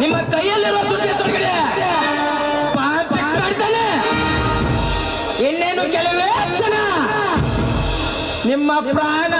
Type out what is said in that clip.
ನಿಮ್ಮ ಕೈಯಲ್ಲಿರುವ ಸುಟ್ಕೇಸ್ ಒಳಗಡೆ ಫಿಕ್ಸ್ ಮಾಡ್ತಾನೆ. ಇನ್ನೇನು ಕೆಲವೇ ಕ್ಷಣ ನಿಮ್ಮ ಪ್ರಾಣ